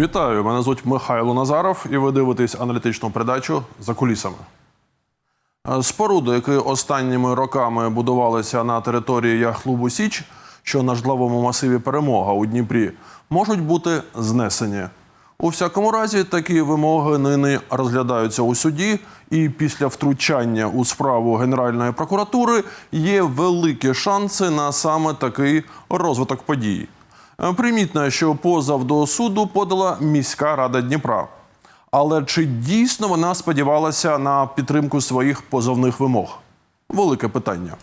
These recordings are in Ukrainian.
Вітаю! Мене звуть Михайло Назаров, і ви дивитесь аналітичну передачу за кулісами. Е, Споруди, які останніми роками будувалися на території яхт-клубу Січ, що на житловому масиві Перемога у Дніпрі, можуть бути знесені. У всякому разі, такі вимоги нині розглядаються у суді, і після втручання у справу Генеральної прокуратури є великі шанси на саме такий розвиток подій. Е, Примітно, що позов до суду подала міська рада Дніпра. Але чи дійсно вона сподівалася на підтримку своїх позовних вимог? Велике питання.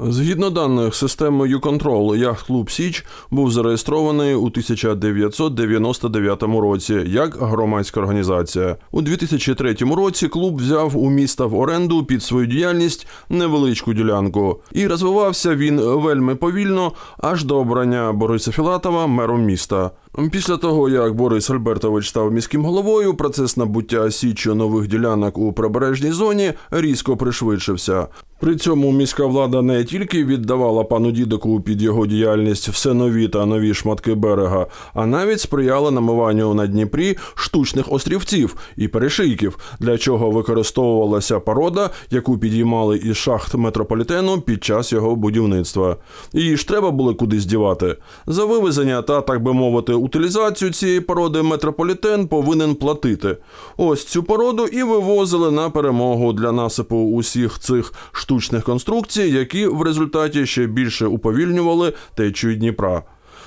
Згідно даних системи YouControl, яхт-клуб Січ був зареєстрований у 1999 році як громадська організація. У 2003 році клуб взяв у міста в оренду під свою діяльність невеличку ділянку, і розвивався він вельми повільно аж до обрання Бориса Філатова мером міста. Після того, як Борис Альбертович став міським головою, процес набуття січчю нових ділянок у прибережній зоні різко пришвидшився. При цьому міська влада не тільки віддавала пану дідику під його діяльність все нові та нові шматки берега, а навіть сприяла намиванню на Дніпрі штучних острівців і перешийків, для чого використовувалася порода, яку підіймали із шахт метрополітену під час його будівництва. Її ж треба було кудись дівати. За вивезення та, так би мовити, утилізацію цієї породи метрополітен повинен платити. Ось цю породу і вивозили на перемогу для насипу усіх цих штучних конструкцій, які в результаті ще більше уповільнювали течію Дніпра.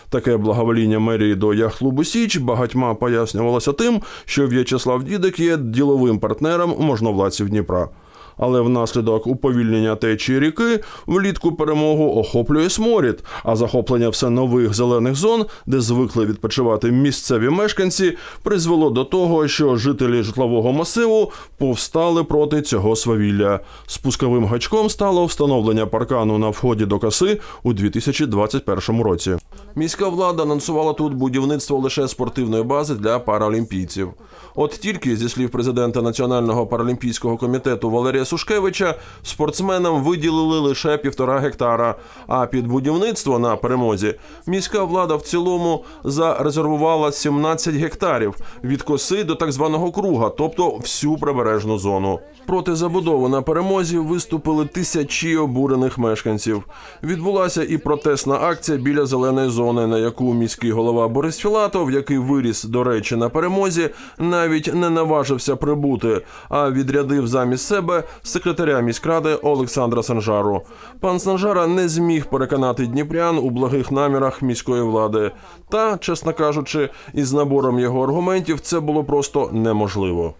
Таке благовоління мерії до яхт-клубу Січ багатьма пояснювалося тим, що В'ячеслав Дідик є діловим партнером можновладців Дніпра. Але внаслідок уповільнення течії ріки влітку перемогу охоплює сморід, а захоплення все нових зелених зон, де звикли відпочивати місцеві мешканці, призвело до того, що жителі житлового масиву повстали проти цього свавілля. Спусковим гачком стало встановлення паркану на вході до каси у 2021 році. Міська влада анонсувала тут будівництво лише спортивної бази для паралімпійців. От тільки зі слів президента Національного паралімпійського комітету Валерія Сушкевича, спортсменам виділили лише півтора гектара. А під будівництво на перемозі міська влада в цілому зарезервувала 17 гектарів від коси до так званого круга, тобто всю прибережну зону. Проти забудови на перемозі виступили тисячі обурених мешканців. Відбулася і протестна акція біля зеленої зони, на яку міський голова Борис Філатов, який виріс, до речі, на перемозі, навіть не наважився прибути, а відрядив замість себе секретаря міськради Олександра Санжару. Пан Санжара не зміг переконати дніпрян у благих намірах міської влади. Та, чесно кажучи, із набором його аргументів це було просто неможливо.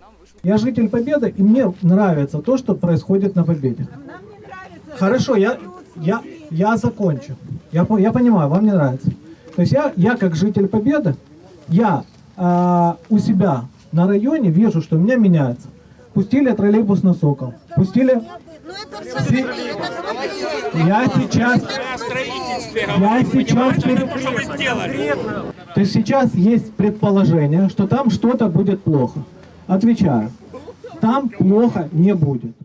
Я житель Победы, и мне нравится то, что происходит на Победе. Хорошо, я, я, я закончу. Я, я понимаю, вам не нравится. То есть я, я как житель Победы, я а, у себя на районе вижу, что у меня меняется. Пустили троллейбус на Сокол. Пустили... Я сейчас... Я сейчас... То есть сейчас есть предположение, что там что-то будет плохо. Отвечаю, там плохо не будет.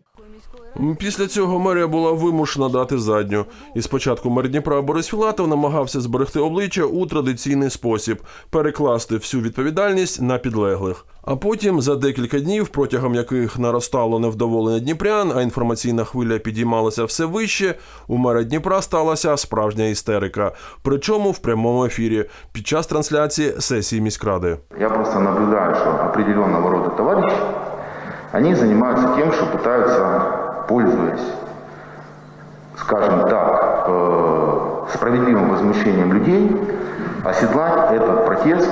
Після цього мерія була вимушена дати задню. І спочатку мер Дніпра Борис Філатов намагався зберегти обличчя у традиційний спосіб перекласти всю відповідальність на підлеглих. А потім за декілька днів, протягом яких наростало невдоволення дніпрян, а інформаційна хвиля підіймалася все вище, у мера Дніпра сталася справжня істерика. Причому в прямому ефірі під час трансляції сесії міськради. Я просто наблюдаю, что определенного рода товарищи, они занимаются тем, что пытаются, пользуясь, скажем так, э, справедливым возмущением людей, оседлать этот протест,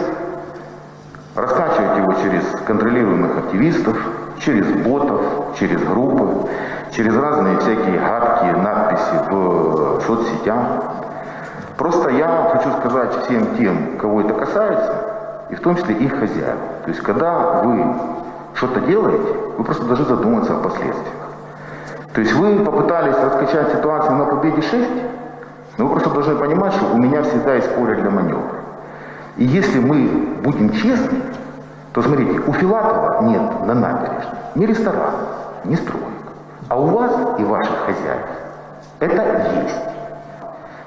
раскачивать его через контролируемых активистов, через ботов, через группы, через разные всякие гадкие надписи в соцсетях. Просто я хочу сказать всем тем, кого это касается, и в том числе их хозяев. То есть, когда вы что-то делаете, вы просто должны задуматься о последствиях. То есть вы попытались раскачать ситуацию на победе 6, но вы просто должны понимать, что у меня всегда есть поле для маневра. И если мы будем честны, то смотрите, у Филатова нет на набережной ни ресторана, ни строек. А у вас и ваших хозяев это есть.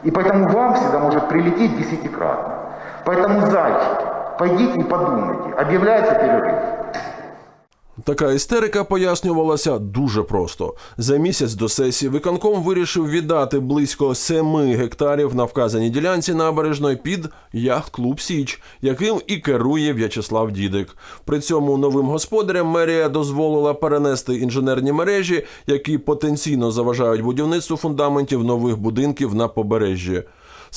И поэтому вам всегда может прилететь десятикратно. Поэтому, зайчики, пойдите и подумайте. Объявляется перерыв. Така істерика пояснювалася дуже просто. За місяць до сесії виконком вирішив віддати близько 7 гектарів на вказаній ділянці набережної під яхт-клуб Січ, яким і керує В'ячеслав Дідик. При цьому новим господарям мерія дозволила перенести інженерні мережі, які потенційно заважають будівництву фундаментів нових будинків на побережжі.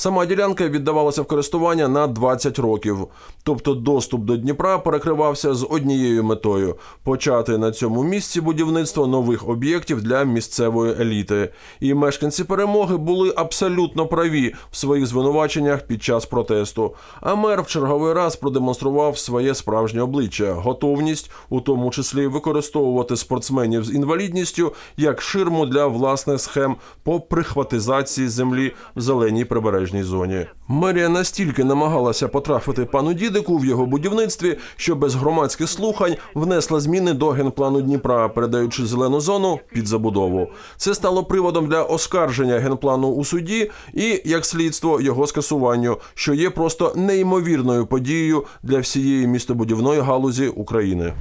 Сама ділянка віддавалася в користування на 20 років. Тобто доступ до Дніпра перекривався з однією метою почати на цьому місці будівництво нових об'єктів для місцевої еліти. І мешканці перемоги були абсолютно праві в своїх звинуваченнях під час протесту. А мер в черговий раз продемонстрував своє справжнє обличчя, готовність, у тому числі використовувати спортсменів з інвалідністю як ширму для власних схем по прихватизації землі в зеленій прибережній зоні. Мерія настільки намагалася потрафити пану Дідику в його будівництві, що без громадських слухань внесла зміни до генплану Дніпра, передаючи зелену зону під забудову. Це стало приводом для оскарження генплану у суді і, як слідство, його скасуванню, що є просто неймовірною подією для всієї містобудівної галузі України.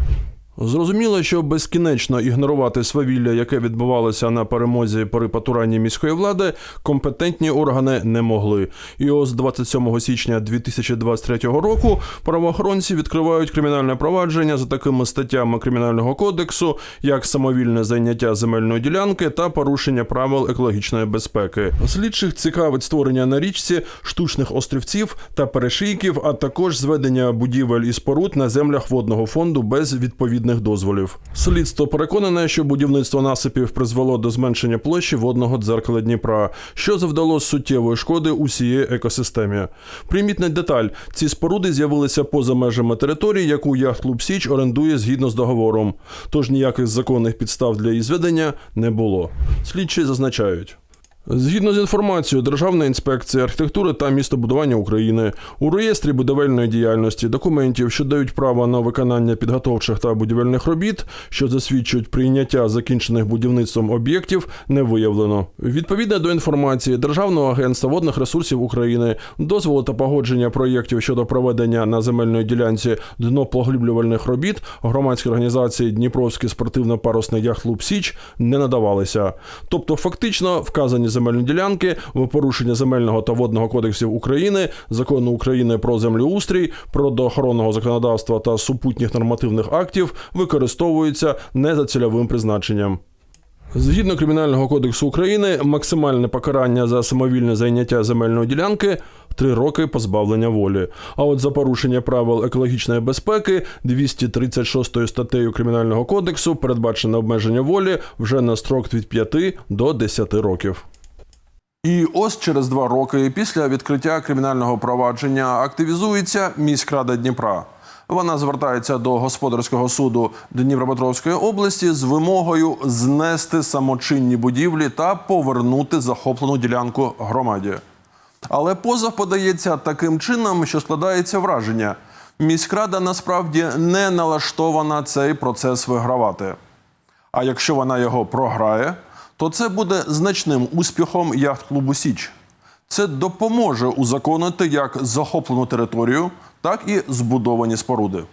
Зрозуміло, що безкінечно ігнорувати свавілля, яке відбувалося на перемозі при потуранні міської влади, компетентні органи не могли. І ось 27 січня 2023 року правоохоронці відкривають кримінальне провадження за такими статтями кримінального кодексу, як самовільне зайняття земельної ділянки та порушення правил екологічної безпеки. Слідчих цікавить створення на річці штучних острівців та перешийків, а також зведення будівель і споруд на землях водного фонду без відповідних дозволів. Слідство переконане, що будівництво насипів призвело до зменшення площі водного дзеркала Дніпра, що завдало суттєвої шкоди усієї екосистемі. Примітна деталь: ці споруди з'явилися поза межами території, яку яхт-клуб Січ орендує згідно з договором. Тож ніяких законних підстав для її зведення не було. Слідчі зазначають. Згідно з інформацією Державної інспекції архітектури та містобудування України у реєстрі будівельної діяльності документів, що дають право на виконання підготовчих та будівельних робіт, що засвідчують прийняття закінчених будівництвом об'єктів, не виявлено. Відповідно до інформації Державного агентства водних ресурсів України, дозволу та погодження проєктів щодо проведення на земельної ділянці днопоглиблювальних робіт громадської організації Дніпровський спортивно-парусний яхт-клуб Січ не надавалися. Тобто, фактично вказані земельні ділянки в порушення земельного та водного кодексів України, закону України про землеустрій, природоохоронного законодавства та супутніх нормативних актів використовуються не за цільовим призначенням. Згідно Кримінального кодексу України, максимальне покарання за самовільне зайняття земельної ділянки три роки позбавлення волі. А от за порушення правил екологічної безпеки 236 статтею Кримінального кодексу передбачено обмеження волі вже на строк від 5 до 10 років. І ось через два роки після відкриття кримінального провадження активізується міськрада Дніпра. Вона звертається до господарського суду Дніпропетровської області з вимогою знести самочинні будівлі та повернути захоплену ділянку громаді. Але позов подається таким чином, що складається враження. Міськрада насправді не налаштована цей процес вигравати. А якщо вона його програє, то це буде значним успіхом яхт-клубу Січ. Це допоможе узаконити як захоплену територію, так і збудовані споруди.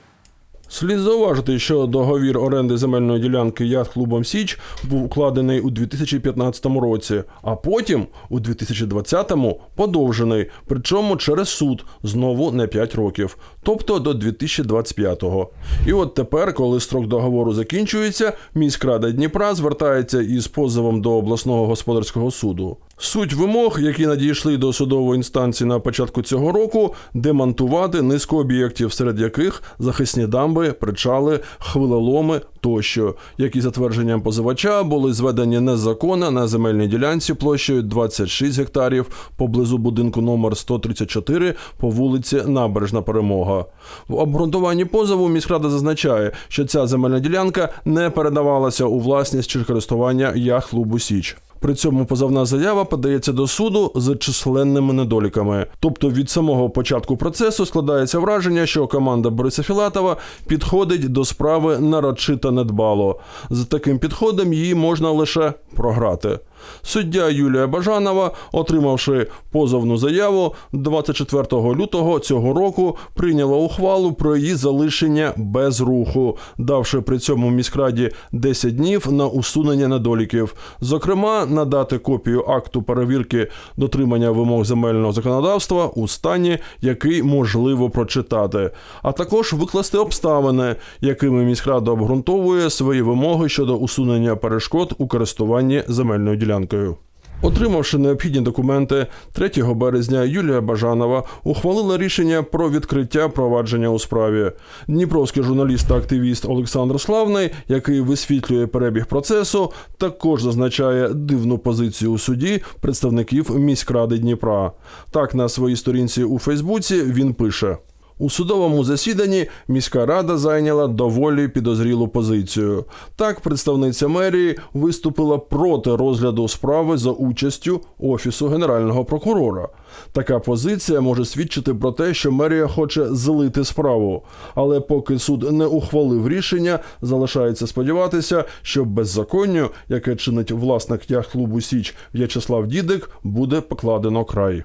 Слід зауважити, що договір оренди земельної ділянки яхт-клубом Січ був укладений у 2015 році, а потім у 2020-му подовжений, причому через суд знову не 5 років, тобто до 2025-го. І от тепер, коли строк договору закінчується, міськрада Дніпра звертається із позовом до обласного господарського суду. Суть вимог, які надійшли до судової інстанції на початку цього року, демонтувати низку об'єктів, серед яких захисні дамби, причали, хвилеломи тощо, які за твердженням позивача були зведені незаконно на земельній ділянці площею 26 гектарів поблизу будинку номер 134 по вулиці Набережна Перемога. В обґрунтуванні позову міськрада зазначає, що ця земельна ділянка не передавалася у власність чи користування яхт-клубу Січ. При цьому позовна заява подається до суду з численними недоліками. Тобто від самого початку процесу складається враження, що команда Бориса Філатова підходить до справи нарочито недбало. З таким підходом її можна лише програти. Суддя Юлія Бажанова, отримавши позовну заяву, 24 лютого цього року прийняла ухвалу про її залишення без руху, давши при цьому міськраді 10 днів на усунення недоліків, зокрема, надати копію акту перевірки дотримання вимог земельного законодавства у стані, який можливо прочитати, а також викласти обставини, якими міськрада обґрунтовує свої вимоги щодо усунення перешкод у користуванні земельною ділянкою. Отримавши необхідні документи, 3 березня Юлія Бажанова ухвалила рішення про відкриття провадження у справі. Дніпровський журналіст та активіст Олександр Славний, який висвітлює перебіг процесу, також зазначає дивну позицію у суді представників міськради Дніпра. Так, на своїй сторінці у Фейсбуці він пише. У судовому засіданні міська рада зайняла доволі підозрілу позицію. Так, представниця мерії виступила проти розгляду справи за участю офісу генерального прокурора. Така позиція може свідчити про те, що мерія хоче злити справу. Але поки суд не ухвалив рішення, залишається сподіватися, що беззаконню, яке чинить власник яхт-клубу Січ В'ячеслав Дідик, буде покладено край.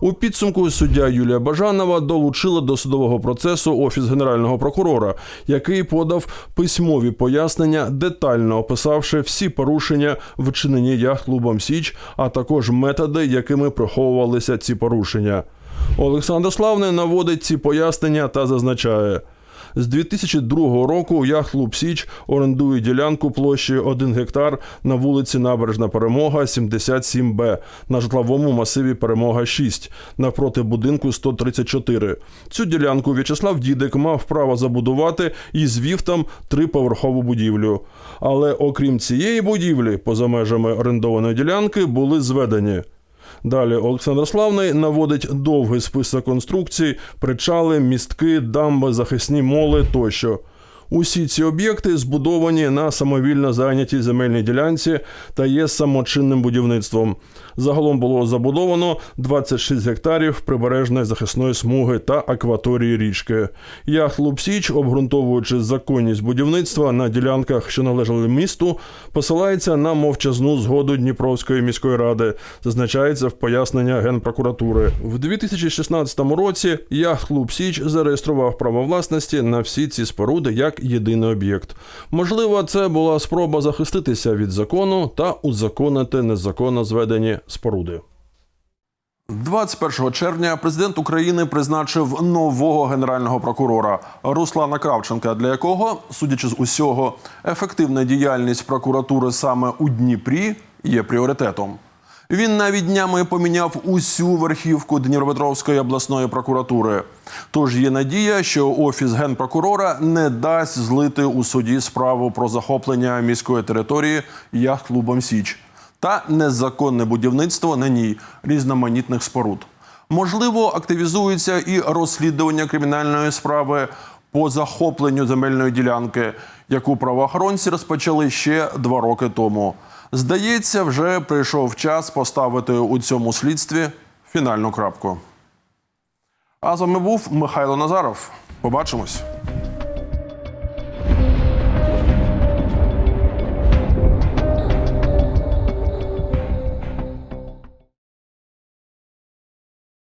У підсумку суддя Юлія Бажанова долучила до судового процесу офіс генерального прокурора, який подав письмові пояснення, детально описавши всі порушення, вчинені яхт-клубом Січ, а також методи, якими приховувалися ці порушення. Олександр Славний наводить ці пояснення та зазначає. З 2002 року яхт-клуб Січ орендує ділянку площею 1 гектар на вулиці Набережна Перемога 77Б на житловому масиві Перемога 6 навпроти будинку 134. Цю ділянку В'ячеслав Дідик мав право забудувати і звів там триповерхову будівлю. Але окрім цієї будівлі, поза межами орендованої ділянки були зведені. Далі Олександр Славний наводить довгий список конструкцій, причали, містки, дамби, захисні моли тощо. Усі ці об'єкти збудовані на самовільно зайнятій земельній ділянці та є самочинним будівництвом. Загалом було забудовано 26 гектарів прибережної захисної смуги та акваторії річки. Яхт Лупсіч, обґрунтовуючи законність будівництва на ділянках, що належали місту, посилається на мовчазну згоду Дніпровської міської ради, зазначається в пояснення Генпрокуратури. В 2016 році яхт-клуб Січ зареєстрував право власності на всі ці споруди єдиний об'єкт. Можливо, це була спроба захиститися від закону та узаконити незаконно зведені споруди. 21 червня президент України призначив нового генерального прокурора Руслана Кравченка, для якого, судячи з усього, ефективна діяльність прокуратури саме у Дніпрі є пріоритетом. Він навіть днями поміняв усю верхівку Дніпропетровської обласної прокуратури. Тож є надія, що офіс генпрокурора не дасть злити у суді справу про захоплення міської території яхт-клубом Січ та незаконне будівництво на ній різноманітних споруд. Можливо, активізується і розслідування кримінальної справи по захопленню земельної ділянки, яку правоохоронці розпочали ще два роки тому. Здається, вже прийшов час поставити у цьому слідстві фінальну крапку. А з вами був Михайло Назаров. Побачимось.